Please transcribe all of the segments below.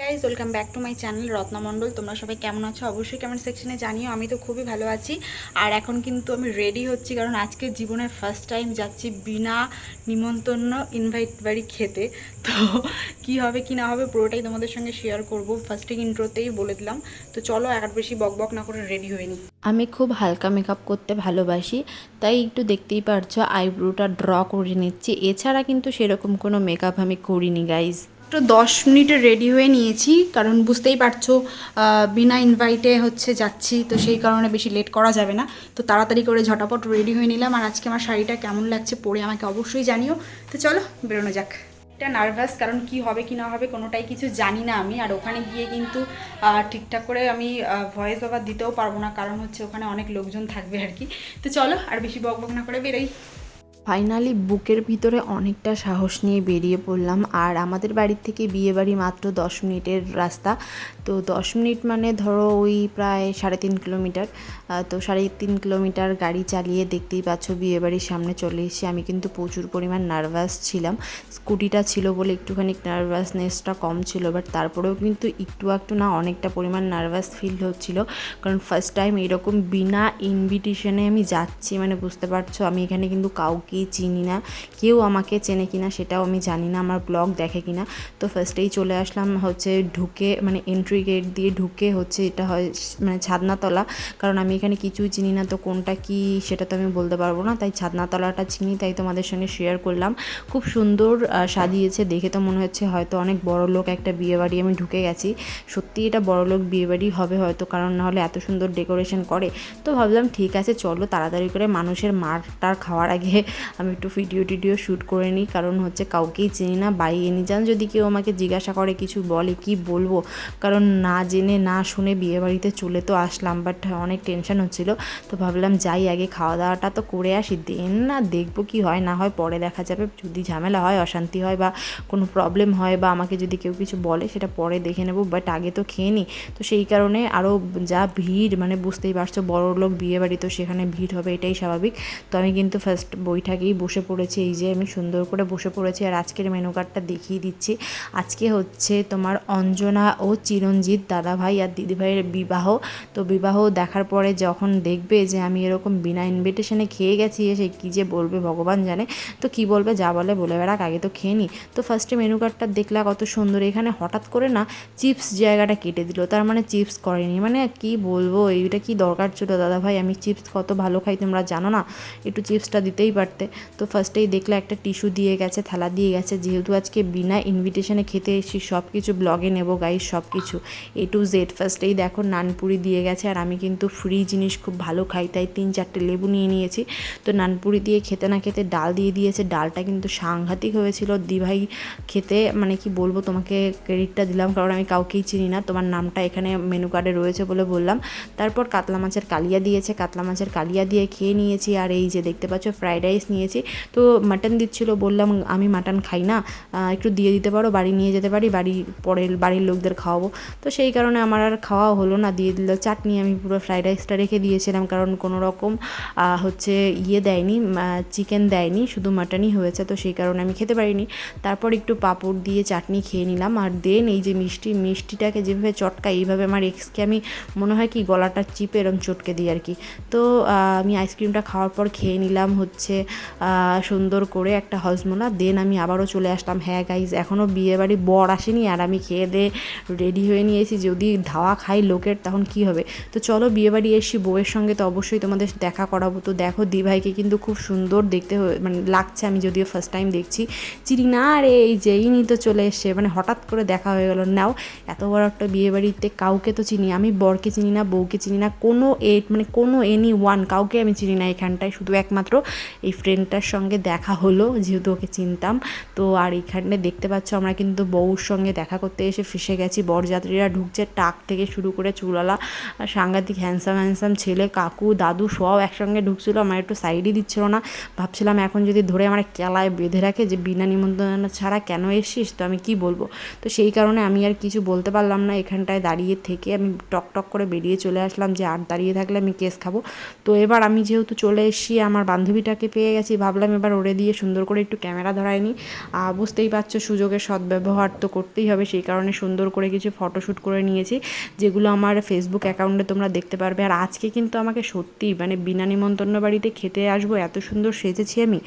Guys welcome back to my channel Ratna Mondal তোমরা সবাই কেমন আছো? অবশ্যই কেমন সেকশনে জানিও। আমি তো খুবই ভালো আছি। আর এখন কিন্তু আমি রেডি হচ্ছি, কারণ আজকে জীবনের ফার্স্ট টাইম যাচ্ছি বিনা নিমন্ত্রণ ইনভাইট বাড়ি খেতে। তো কি হবে, কি না হবে, পুরোটাই তোমাদের সঙ্গে শেয়ার করব। ফার্স্টে ইন্ট্রোতেই বলে দিলাম। তো চলো, আর বেশি বক বক না করে রেডি হয়ে নিই আমি খুব হালকা মেকআপ করতে ভালোবাসি, তাই একটু দেখতেই পারছ আইব্রোটা ড্র করে নিচ্ছি। এছাড়া কিন্তু সেরকম কোনো মেকআপ আমি করিনি গাইজ তো দশ মিনিটে রেডি হয়ে নিয়েছি, কারণ বুঝতেই পারছ বিনা ইনভাইটে হচ্ছে যাচ্ছি, তো সেই কারণে বেশি লেট করা যাবে না। তো তাড়াতাড়ি করে ঝটাপট রেডি হয়ে নিলাম, আর আজকে আমার শাড়িটা কেমন লাগছে পরে আমাকে অবশ্যই জানিও। তো চলো, বেরোনো যাক। এটা নার্ভাস কারণ কি হবে, কি না হবে, কোনোটাই কিছু জানি না আমি, আর ওখানে গিয়ে কিন্তু ঠিকঠাক করে আমি ভয়েস ওভার দিতেও পারব না, কারণ হচ্ছে ওখানে অনেক লোকজন থাকবে আর কি। তো চলো, আর বেশি বক বক না করে বেরোই। ফাইনালি বুকের ভিতরে অনেকটা সাহস নিয়ে বেরিয়ে পড়লাম। আর আমাদের বাড়ির থেকে বিয়ে বাড়ি মাত্র দশ মিনিটের রাস্তা। তো দশ মিনিট মানে ধরো ওই প্রায় সাড়ে তিন কিলোমিটার। তো সাড়ে তিন কিলোমিটার গাড়ি চালিয়ে দেখতেই পাচ্ছ বিয়ে বাড়ির সামনে চলে এসেছি। আমি কিন্তু প্রচুর পরিমাণ নার্ভাস ছিলাম। স্কুটিটা ছিল বলে একটুখানি নার্ভাসনেসটা কম ছিল বাট তারপরেও কিন্তু একটু একটু না অনেকটা পরিমাণ নার্ভাস ফিল হচ্ছিল। কারণ ফার্স্ট টাইম এরকম বিনা ইনভিটেশনে আমি যাচ্ছি মানে বুঝতে পারছ? আমি এখানে কিন্তু কাউকেই চিনি না, কেউ আমাকে চেনে কিনা সেটাও আমি জানি না, আমার ব্লগ দেখে কিনা। তো ফার্স্টেই চলে আসলাম হচ্ছে ঢুকে মানে এন্ট্রি গেট দিয়ে ঢুকে হচ্ছে এটা হয় মানে ছাদনাতলা। কারণ আমি এখানে কিছুই চিনি না, তো কোনটা কি সেটা তো আমি বলতে পারব না। তাই ছাদনাতলাটা চিনি, তাই তোমাদের সঙ্গে শেয়ার করলাম। খুব সুন্দর সাজিয়েছে, দেখে তো মনে হচ্ছে হয়তো অনেক বড় লোক একটা বিয়ে বাড়ি আমি ঢুকে গেছি। সত্যি এটা বড় লোক বিয়ে বাড়ি হবে হয়তো, কারণ নাহলে এত সুন্দর ডেকোরেশন করে। তো ভাবলাম ঠিক আছে, চলো তাড়াতাড়ি করে মানুষের মারটার খাওয়ার আগে আমি একটু ভিডিও টিডিও শ্যুট করে নিই, কারণ হচ্ছে কাউকেই চিনি না, বাই এনি যান যদি কেউ আমাকে জিজ্ঞাসা করে কিছু বলে, কি বলব? কারণ না জেনে, না শুনে বিয়ে বাড়িতে চলে তো আসলাম বাট অনেক টেনশন হচ্ছিল, তো ভাবলাম যাই, আগে খাওয়া দাওয়াটা তো করে আসি দেন না দেখব কি হয়, না হয় পরে দেখা যাবে, যদি ঝামেলা হয়, অশান্তি হয় বা কোনো প্রবলেম হয় বা আমাকে যদি কেউ কিছু বলে, সেটা পরে দেখে নেব বাট আগে তো খেয়ে নিই, তো সেই কারণে আরও যা ভিড় মানে বুঝতেই পারছ বড় লোক বিয়ে বাড়ি তো সেখানে ভিড় হবে, এটাই স্বাভাবিক, তো আমি কিন্তু ফার্স্ট বইটাকেই বসে পড়েছে, এই যে আমি সুন্দর করে বসে পড়েছি আর আজকের মেনু কার্ডটা দেখিয়ে দিচ্ছি। আজকে হচ্ছে তোমার অঞ্জনা ও চিরঞ্জিত দাদাভাই আর দিদিভাইয়ের বিবাহ। তো বিবাহ দেখার পরে যখন দেখবে যে আমি এরকম বিনা ইনভিটেশনে খেয়ে গেছি, এসে কী যে বলবে ভগবান জানে। তো কি বলবে যা বলে বলে বেড়াক, আগে তো খেয়ে নি। তো ফার্স্টে মেনু কার্ডটা দেখলা কত সুন্দর, এখানে হঠাৎ করে না চিপস জায়গাটা কেটে দিল, তার মানে চিপস করেনি। মানে কি বলব, এইটা কি দরকার ছিল দাদা ভাই আমি চিপস কত ভালো খাই তোমরা জানো না? একটু চিপসটা দিতেই পারতে। তো ফার্স্টেই দেখলে একটা টিস্যু দিয়ে গেছে, থালা দিয়ে গেছে। যেহেতু আজকে বিনা ইনভিটেশনে খেতে এসেছি সব কিছু ব্লগে নেব গাইস সব কিছু এ টু জেড ফার্স্টেই দেখো নানপুরি দিয়ে গেছে। আর আমি কিন্তু ফ্রি জিনিস খুব ভালো খাই, তাই তিন চারটে লেবু নিয়ে নিয়েছি। তো নানপুরি দিয়ে খেতে না খেতে ডাল দিয়ে দিয়েছে। ডালটা কিন্তু সাংঘাতিক হয়েছিল। দিভাই খেতে মানে কি বলব তোমাকে ক্রেডিটটা দিলাম। কারণ আমি কাউকেই চিনি না। তোমার নামটা এখানে মেনু কার্ডে রয়েছে বলে বললাম। তারপর কাতলা মাছের কালিয়া দিয়েছে। কাতলা মাছের কালিয়া দিয়ে খেয়ে নিয়েছি। আর এই যে দেখতে পাচ্ছ ফ্রাইড রাইস নিয়েছি। তো মাটন দিচ্ছিল, বললাম আমি মাটন খাই না একটু দিয়ে দিতে পারো, বাড়ি নিয়ে যেতে পারি, বাড়ি পরের, বাড়ির লোকদের খাওয়াবো। তো সেই কারণে আমার আর খাওয়া হলো না, দিয়ে দিল চাটনি, আমি পুরো ফ্রাইড রাইসটা রেখে দিয়েছিলাম, কারণ কোনো রকম হচ্ছে ইয়ে দেয়নি চিকেন দেয়নি, শুধু মাটনই হয়েছে, তো সেই কারণে আমি খেতে পারিনি। তারপর একটু পাঁপড় দিয়ে চাটনি খেয়ে নিলাম, আর দেন এই যে মিষ্টি, মিষ্টিটাকে যেভাবে চটকাই এইভাবে আমার এক্সকে আমি মনে হয় কি গলাটা চিপে এরম চটকে দিই আর কি। তো আমি আইসক্রিমটা খাওয়ার পর খেয়ে নিলাম হচ্ছে সুন্দর করে একটা হজমোলা। দেন আমি আবারও চলে আসলাম। হ্যাঁ গাইজ এখনও বিয়ে বাড়ি বর আসেনি আর আমি খেয়ে দিয়ে রেডি হয়ে নিয়েছি। যদি ধাওয়া খাই লোকের, তখন কি হবে? তো চলো বিয়ে বাড়ি এসছি বউয়ের সঙ্গে। তো অবশ্যই তোমাদের দেখা করাবো। তো দেখো, দিভাইকে কিন্তু খুব সুন্দর দেখতে মানে লাগছে। আমি যদিও ফার্স্ট টাইম দেখছি। চিনি না রে, এই যে ইনি তো চলে এসছে। মানে হঠাৎ করে দেখা হয়ে গেল। নাও, এত বড় একটা বিয়ে বাড়িতে কাউকে তো চিনি। আমি বরকে চিনি না, বউকে চিনি না। কোনো এ মানে কোনো এনি ওয়ান কাউকে আমি চিনি না এখানটায়। শুধু একমাত্র এই ফ্রেন্ডটার সঙ্গে দেখা হলো, যেহেতু ওকে চিনতাম। তো আর এখানে দেখতে পাচ্ছ, আমরা কিন্তু বউর সঙ্গে দেখা করতে এসে ফেসে গেছি। বরযাত্রীরা ঢুকছে, টাক থেকে শুরু করে চুলালা সাংঘাতিক হ্যান্সাম হ্যান্সাম ছেলে, কাকু, দাদু সব একসঙ্গে ঢুকছিল। আমার একটু সাইডই দিচ্ছিল না। ভাবছিলাম এখন যদি ধরে আমার কেলায় বেঁধে রাখে যে বিনা নিমন্ত্রণ ছাড়া কেন এসছিস, তো আমি কি বলব? তো সেই কারণে আমি আর কিছু বলতে পারলাম না। এখানটায় দাঁড়িয়ে থেকে আমি টক টক করে বেরিয়ে চলে আসলাম যে আর দাঁড়িয়ে থাকলে আমি কেস খাব। তো এবার আমি যেহেতু চলে এসেছি, আমার বান্ধবীটাকে পেয়ে গেছি। ভাবলাম এবার ওরে দিয়ে সুন্দর করে একটু ক্যামেরা ধরায় নিই। বুঝতেই পারছ সুযোগের সদ্ব্যবহার তো করতেই হবে, সেই কারণে সুন্দর করে কিছু ফটোশ্যুট করে নিয়েছি, যেগুলো আমার ফেসবুক অ্যাকাউন্টে তোমরা দেখতে পারবে। আর আজকে কিন্তু আমাকে সত্যি মানে বিনা নিমন্ত্রণ বাড়িতে খেতে আসব, এত সুন্দর সেজেছি আমি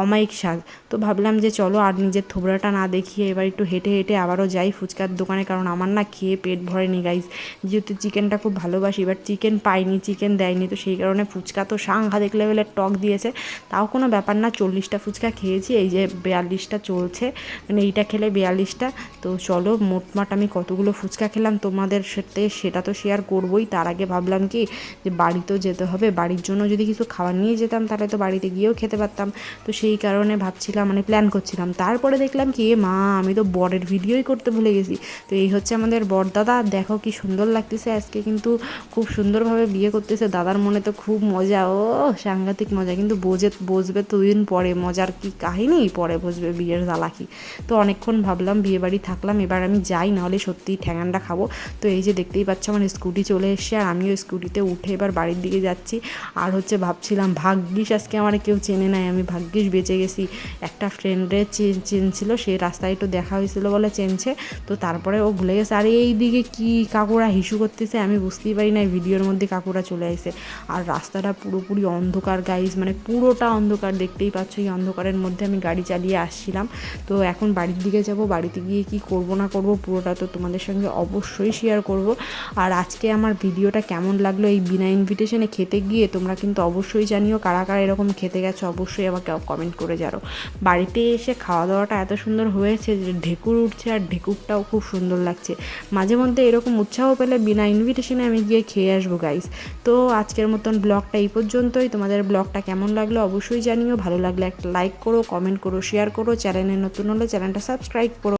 অমায়িক সাজ তো ভাবলাম যে চলো আর নিজের থোবড়াটা না দেখিয়ে এবার একটু হেঁটে হেঁটে আবারও যাই ফুচকার দোকানে, কারণ আমার না খেয়ে পেট ভরেনি গাইজ যেহেতু চিকেনটা খুব ভালোবাসি এবার চিকেন পাইনি চিকেন দেয়নি, তো সেই কারণে ফুচকা তো সাংঘাতিক লেভেলের টক দিয়েছে, তাও কোনো ব্যাপার না, চল্লিশটা ফুচকা খেয়েছি, এই যে বিয়াল্লিশটা চলছে মানে এইটা খেলে বিয়াল্লিশটা। তো চলো, মোটমাট আমি কতগুলো ফুচকা খেলাম তোমাদের সাথে, সেটা তো শেয়ার করবোই। তার আগে ভাবলাম কি, যে বাড়িতেও যেতে হবে, বাড়ির জন্য যদি কিছু খাবার নিয়ে যেতাম, তাহলে তো বাড়িতে গিয়েও খেতে পারতাম। তো সেই কারণে ভাবছিলাম মানে প্ল্যান করছিলাম। তারপরে দেখলাম কি, মা, আমি তো বরের ভিডিওই করতে ভুলে গেছি। তো এই হচ্ছে আমাদের বর দাদা, দেখো কি সুন্দর লাগতেছে আজকে, কিন্তু খুব সুন্দরভাবে বিয়ে করতেছে। দাদার মনে তো খুব মজা, ও সাংঘাতিক মজা, কিন্তু বোঝে বসবে তো দুদিন পরে, মজার কি কাহিনী? পরে বসবে বিয়ের জ্বালাকি। তো অনেকক্ষণ ভাবলাম বিয়ে বাড়ি থাকলাম, এবার আমি যাই, নাহলে সত্যিই ঠ্যাঙানটা খাব। তো এই যে দেখতেই পাচ্ছ আমার স্কুটি চলে এসছে, আর আমিও স্কুটিতে উঠে এবার বাড়ির দিকে যাচ্ছি। আর হচ্ছে ভাবছিলাম, ভাগ্যিস আজকে আমার কেউ চেনে নাই, আমি ভাগ্যিস বেঁচে গেছি। একটা ফ্রেন্ডের চেনছিল, সে রাস্তায় একটু দেখা হয়েছিল বলে চেনছে। তো তারপরে ও ভুলে গেছে, আর এই দিকে কি কাকুরা হিসু করতেছে? আমি বুঝতেই পারি না ভিডিওর মধ্যে কাকুরা চলে আসে আর রাস্তাটা পুরোপুরি অন্ধকার গাইজ মানে পুরোটা অন্ধকার। দেখতেই পাচ্ছ, এই অন্ধকারের মধ্যে আমি গাড়ি চালিয়ে আসছিলাম। তো এখন বাড়ির দিকে যাব, বাড়িতে গিয়ে কি করব না করব পুরোটা তো তোমাদের সঙ্গে অবশ্যই শেয়ার করব। আর আজকে আমার ভিডিওটা কেমন লাগল এই বিনা ইনভিটেশনে খেতে গিয়ে তোমরা কিন্তু অবশ্যই জানিও কারা কারা এরকম খেতে গেছো, অবশ্যই আমাকে কমেন্ট করে যাও বাড়িতে এসে খাওয়া দাওয়াটা এত সুন্দর হয়েছে যে ঢেকুর উঠছে আর ঢেকুরটাও খুব সুন্দর লাগছে। মাঝে মধ্যে এরকম উৎসাহ পেলে বিনা ইনভিটেশনে আমি গিয়ে খেয়ে আসব গাইস তো আজকের মতন ব্লগটা এই পর্যন্তই। তোমাদের ব্লগটা কেমন লাগল অবশ্যই জানিও, ভালো লাগলে একটা লাইক করো কমেন্ট করো শেয়ার করো চ্যানেলে নতুন হলে চ্যানেলটা সাবস্ক্রাইব করো।